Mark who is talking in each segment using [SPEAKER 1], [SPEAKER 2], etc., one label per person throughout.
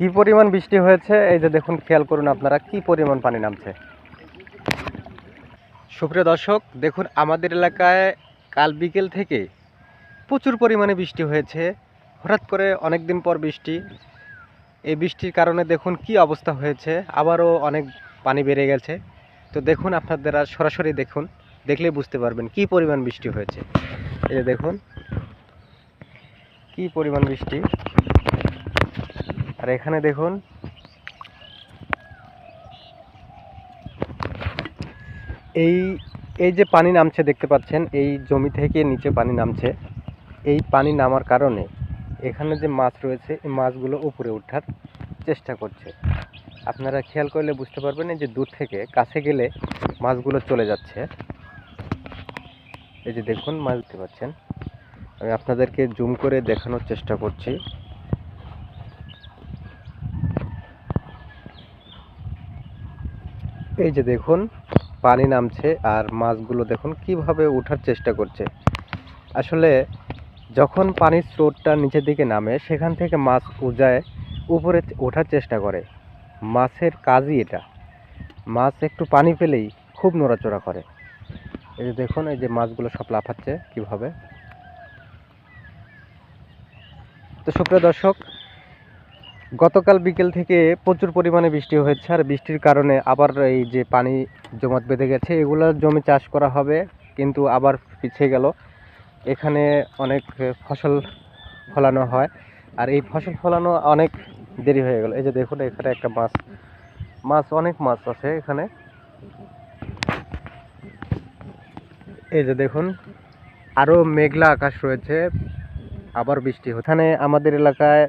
[SPEAKER 1] কি পরিমাণ বৃষ্টি হয়েছে? এই যে দেখুন, খেয়াল করুন আপনারা, কি পরিমাণ পানি নামছে? সুপ্রিয় দর্শক, দেখুন, আমাদের এলাকায় কাল বিকেল থেকে প্রচুর পরিমাণে বৃষ্টি হয়েছে। হঠাৎ করে অনেক দিন পর বৃষ্টি। এই বৃষ্টির কারণে দেখুন, কি অবস্থা হয়েছে? আবারও অনেক পানি বেড়ে গেছে। তো দেখুন আপনারা সরাসরি দেখুন দেখলেই বুঝতে পারবেন কি পরিমাণ বৃষ্টি হয়েছে। এই যে দেখুন, কি পরিমাণ বৃষ্টি। এখানে দেখুন। এই এই যে পানি নামছে দেখতে পাচ্ছেন, এই জমি থেকে নিচে পানি নামছে। এই পানি নামার কারণে এখানে যে মাছ রয়েছে, এই মাছগুলো উপরে ওঠার চেষ্টা করছে। আপনারা খেয়াল করলে বুঝতে পারবেন এই যে দূর থেকে কাছে গেলে মাছগুলো চলে যাচ্ছে। এই যে দেখুন মাছ দেখতে পাচ্ছেন। আমি আপনাদেরকে জুম করে দেখানোর চেষ্টা করছি। এই যে দেখুন, পানি নামছে আর মাছগুলো দেখুন কীভাবে ওঠার চেষ্টা করছে। আসলে যখন পানির স্রোতটা নিচের দিকে নামে, সেখান থেকে মাছ উজায় উপরে ওঠার চেষ্টা করে। মাছের কাজই এটা। মাছ একটু পানি পেলেই খুব নড়াচড়া করে। এই যে দেখুন, এই যে মাছগুলো সব লাফাচ্ছে কীভাবে। তো সুপ্রিয় দর্শক গতকাল বিকেল থেকে প্রচুর পরিমাণে বৃষ্টি হয়েছে আর বৃষ্টির কারণে আবার এই যে পানি জমাট বেঁধে গেছে, এগুলো জমি চাষ করা হবে, কিন্তু আবার পিছিয়ে গেল। এখানে অনেক ফসল ফলানো হয় আর এই ফসল ফলানো অনেক দেরি হয়ে গেল। এই যে দেখুন, এখানে একটা মাছ মাছ, অনেক মাছ আছে এখানে। এই যে দেখুন আরও মেঘলা আকাশ রয়েছে, আবার বৃষ্টি। এখানে আমাদের এলাকায়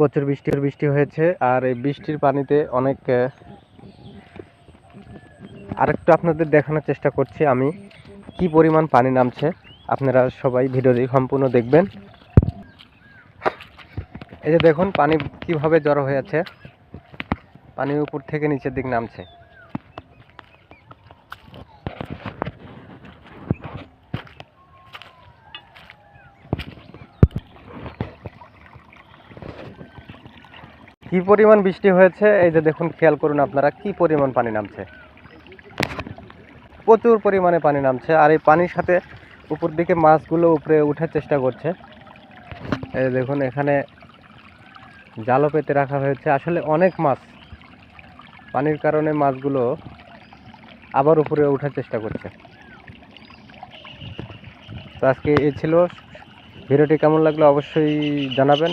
[SPEAKER 1] প্রচুর বৃষ্টির বৃষ্টি হয়েছে আর এই বৃষ্টির পানিতে অনেক আরেকটু আপনাদের দেখানোর চেষ্টা করছি আমি কি পরিমাণ পানি নামছে। আপনারা সবাই ভিডিওটি সম্পূর্ণ দেখবেন। এই যে দেখুন, পানি কীভাবে জড়ো হয়ে আছে। পানি উপর থেকে নিচের দিক নামছে। কি পরিমাণ বৃষ্টি হয়েছে? এই যে দেখুন, খেয়াল করুন আপনারা, কি পরিমাণ পানি নামছে? প্রচুর পরিমাণে পানি নামছে, আর এই পানির সাথে উপর দিকে মাছগুলো উপরে ওঠার চেষ্টা করছে। এই দেখুন, এখানে জালও পেতে রাখা হয়েছে। আসলে অনেক মাছ, পানির কারণে মাছগুলো আবার উপরে ওঠার চেষ্টা করছে। তো আজকে এ ছিল। ভিডিওটি কেমন লাগল অবশ্যই জানাবেন।